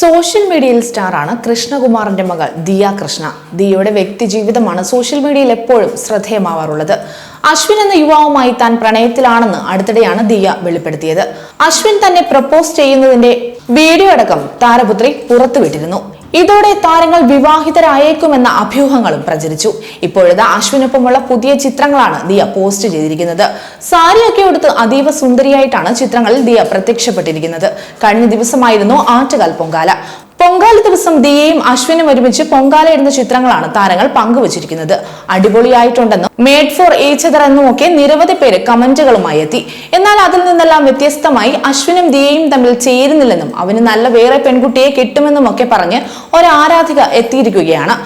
Social മീഡിയയിൽ സ്റ്റാറാണ് കൃഷ്ണകുമാറിന്റെ മകൾ ദിയ കൃഷ്ണ. ദിയയുടെ വ്യക്തിജീവിതമാണ് സോഷ്യൽ മീഡിയയിൽ എപ്പോഴും ശ്രദ്ധേയമാവാറുള്ളത്. അശ്വിൻ എന്ന യുവാവുമായി താൻ പ്രണയത്തിലാണെന്ന് അടുത്തിടെയാണ് ദിയ വെളിപ്പെടുത്തിയത്. അശ്വിൻ തന്നെ പ്രപ്പോസ് ചെയ്യുന്നതിന്റെ വീഡിയോ അടക്കം താരപുത്രി പുറത്തുവിട്ടിരുന്നു. ഇതോടെ താരങ്ങൾ വിവാഹിതരായേക്കുമെന്ന അഭ്യൂഹങ്ങളും പ്രചരിച്ചു. ഇപ്പോഴത്തെ അശ്വിനൊപ്പമുള്ള പുതിയ ചിത്രങ്ങളാണ് ദിയ പോസ്റ്റ് ചെയ്തിരിക്കുന്നത്. സാരിയൊക്കെ എടുത്ത് അതീവ സുന്ദരിയായിട്ടാണ് ചിത്രങ്ങളിൽ ദിയ പ്രത്യക്ഷപ്പെട്ടിരിക്കുന്നത്. കഴിഞ്ഞ ദിവസമായിരുന്നു ആറ്റുകാൽ പൊങ്കാല. പൊങ്കാല ദിവസം ദിയയും അശ്വിനും ഒരുമിച്ച് പൊങ്കാല ഇടുന്ന ചിത്രങ്ങളാണ് താരങ്ങൾ പങ്കുവച്ചിരിക്കുന്നത്. അടിപൊളിയായിട്ടുണ്ടെന്നും മേഡ് ഫോർ ഏച്ചതർ എന്നുമൊക്കെ നിരവധി പേര് കമന്റുകളുമായി എത്തി. എന്നാൽ അതിൽ നിന്നെല്ലാം വ്യത്യസ്തമായി അശ്വിനും ദിയയും തമ്മിൽ ചേരുന്നില്ലെന്നും അവന് നല്ല വേറെ പെൺകുട്ടിയെ കിട്ടുമെന്നും ഒക്കെ പറഞ്ഞ് ഒരാരാധിക എത്തിയിരിക്കുകയാണ്.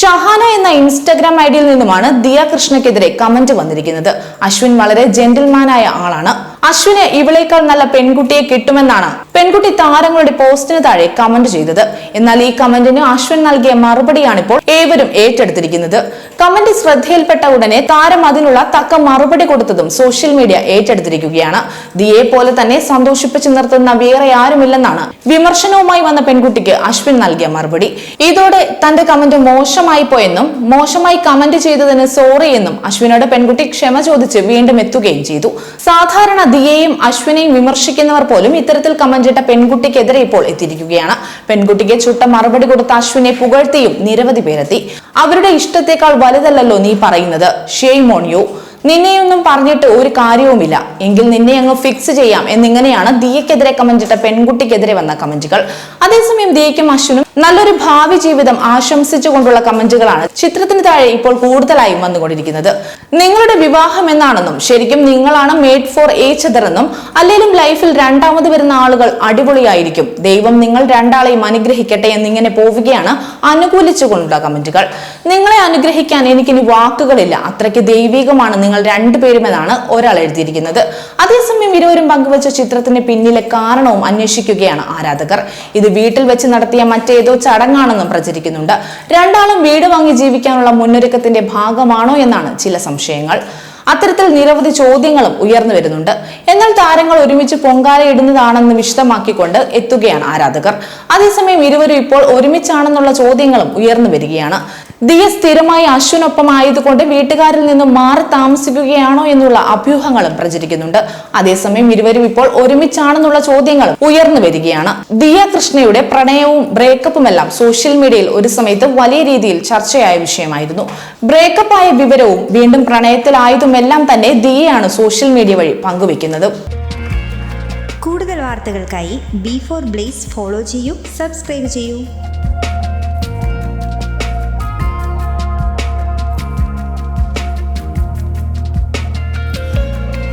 ഷഹാന എന്ന ഇൻസ്റ്റഗ്രാം ഐഡിയിൽ നിന്നുമാണ് ദിയ കൃഷ്ണയ്ക്കെതിരെ കമന്റ് വന്നിരിക്കുന്നത്. അശ്വിൻ വളരെ ജെന്റിൽമാനായ ആളാണ്. അശ്വിന് ഇവളേക്കാൾ നല്ല പെൺകുട്ടിയെ കിട്ടുമെന്നാണ് പെൺകുട്ടി താരങ്ങളുടെ പോസ്റ്റിന് താഴെ കമന്റ് ചെയ്തത്. എന്നാൽ ഈ കമന്റിന് അശ്വിൻ നൽകിയ മറുപടിയാണ് ഇപ്പോൾ ഏവരും ഏറ്റെടുത്തിരിക്കുന്നത്. കമന്റ് ശ്രദ്ധയിൽപ്പെട്ട ഉടനെ താരം അതിനുള്ള തക്ക മറുപടി കൊടുത്തതും സോഷ്യൽ മീഡിയ ഏറ്റെടുത്തിരിക്കുകയാണ്. ദിയെ പോലെ തന്നെ സന്തോഷിപ്പിച്ചു നിർത്തുന്ന വേറെ ആരുമില്ലെന്നാണ് വിമർശനവുമായി വന്ന പെൺകുട്ടിക്ക് അശ്വിൻ നൽകിയ മറുപടി. ഇതോടെ തന്റെ കമന്റ് മോശമായി പോയെന്നും മോശമായി കമന്റ് ചെയ്തതിന് സോറി എന്നും അശ്വിനോട് പെൺകുട്ടി ക്ഷമ ചോദിച്ച് വീണ്ടും എത്തുകയും ചെയ്തു. സാധാരണ ദിയെയും അശ്വിനെയും വിമർശിക്കുന്നവർ പോലും ഇത്തരത്തിൽ കമന്റിട്ട പെൺകുട്ടിക്കെതിരെ ഇപ്പോൾ എത്തിയിരിക്കുകയാണ്. പെൺകുട്ടിക്ക് ചുട്ട മറുപടി കൊടുത്ത അശ്വിനെ പുകഴ്ത്തിയും നിരവധി പേരെത്തി. അവരുടെ ഇഷ്ടത്തെക്കാൾ വലുതല്ലല്ലോ നീ പറയുന്നത്. ഷെയ്മ് ഓൺ യു നിന്നെയൊന്നും പറഞ്ഞിട്ട് ഒരു കാര്യവുമില്ല. എങ്കിൽ നിന്നെ അങ്ങ് ഫിക്സ് ചെയ്യാം എന്നിങ്ങനെയാണ് ദിയക്കെതിരെ കമന്റ് പെൺകുട്ടിക്കെതിരെ വന്ന കമന്റുകൾ അതേസമയം ദിയയ്ക്കും അശ്വിനും നല്ലൊരു ഭാവി ജീവിതം ആശംസിച്ചുകൊണ്ടുള്ള കമന്റുകളാണ് ചിത്രത്തിന് താഴെ ഇപ്പോൾ കൂടുതലായും വന്നുകൊണ്ടിരിക്കുന്നത്. നിങ്ങളുടെ വിവാഹം എന്നാണെന്നും ശരിക്കും നിങ്ങളാണ് മേഡ് ഫോർ ഏച്ച് എന്നും അല്ലെങ്കിലും ലൈഫിൽ രണ്ടാമത് വരുന്ന ആളുകൾ അടിപൊളിയായിരിക്കും. ദൈവം നിങ്ങൾ രണ്ടാളെയും അനുഗ്രഹിക്കട്ടെ എന്നിങ്ങനെ പോവുകയാണ് അനുകൂലിച്ചുകൊണ്ടുള്ള കമന്റുകൾ. നിങ്ങളെ അനുഗ്രഹിക്കാൻ എനിക്കിനി വാക്കുകളില്ല. അത്രയ്ക്ക് ദൈവികമാണ് നിങ്ങൾ രണ്ടുപേരും എന്നാണ് ഒരാൾ എഴുതിയിരിക്കുന്നത്. അതേസമയം ഇരുവരും പങ്കുവച്ച ചിത്രത്തിന് പിന്നിലെ കാരണവും അന്വേഷിക്കുകയാണ് ആരാധകർ. ഇത് വീട്ടിൽ വെച്ച് നടത്തിയ മറ്റേതോ ചടങ്ങാണെന്നും പ്രചരിക്കുന്നുണ്ട്. രണ്ടാളും വീട് വാങ്ങി ജീവിക്കാനുള്ള മുന്നൊരുക്കത്തിന്റെ ഭാഗമാണോ എന്നാണ് ചില സംശയങ്ങൾ. അത്തരത്തിൽ നിരവധി ചോദ്യങ്ങളും ഉയർന്നു വരുന്നുണ്ട്. എന്നാൽ താരങ്ങൾ ഒരുമിച്ച് പൊങ്കാല ഇടുന്നതാണെന്ന് വിശദമാക്കിക്കൊണ്ട് എത്തുകയാണ് ആരാധകർ. അതേസമയം ഇരുവരും ഇപ്പോൾ ഒരുമിച്ചാണെന്നുള്ള ചോദ്യങ്ങളും ഉയർന്നു വരികയാണ്. ദിയ സ്ഥിരമായി അശ്വിനൊപ്പം ആയതുകൊണ്ട് വീട്ടുകാരിൽ നിന്ന് മാറി താമസിക്കുകയാണോ എന്നുള്ള അഭ്യൂഹങ്ങളും പ്രചരിക്കുന്നുണ്ട്. അതേസമയം ഇരുവരും ഇപ്പോൾ ഒരുമിച്ചാണെന്നുള്ള ചോദ്യങ്ങളും ഉയർന്നു വരികയാണ്. ദിയ കൃഷ്ണയുടെ പ്രണയവും ബ്രേക്കപ്പും എല്ലാം സോഷ്യൽ മീഡിയയിൽ ഒരു സമയത്ത് വലിയ രീതിയിൽ ചർച്ചയായ വിഷയമായിരുന്നു. ബ്രേക്കപ്പ് ആയ വിവരവും വീണ്ടും പ്രണയത്തിലായതുമെല്ലാം തന്നെ ദിയയാണ് സോഷ്യൽ മീഡിയ വഴി പങ്കുവെക്കുന്നത് കൂടുതൽ വാർത്തകൾക്കായി ബി ഫോർ ബ്ലേസ് ഫോളോ ചെയ്യൂ സബ്സ്ക്രൈബ് ചെയ്യൂ.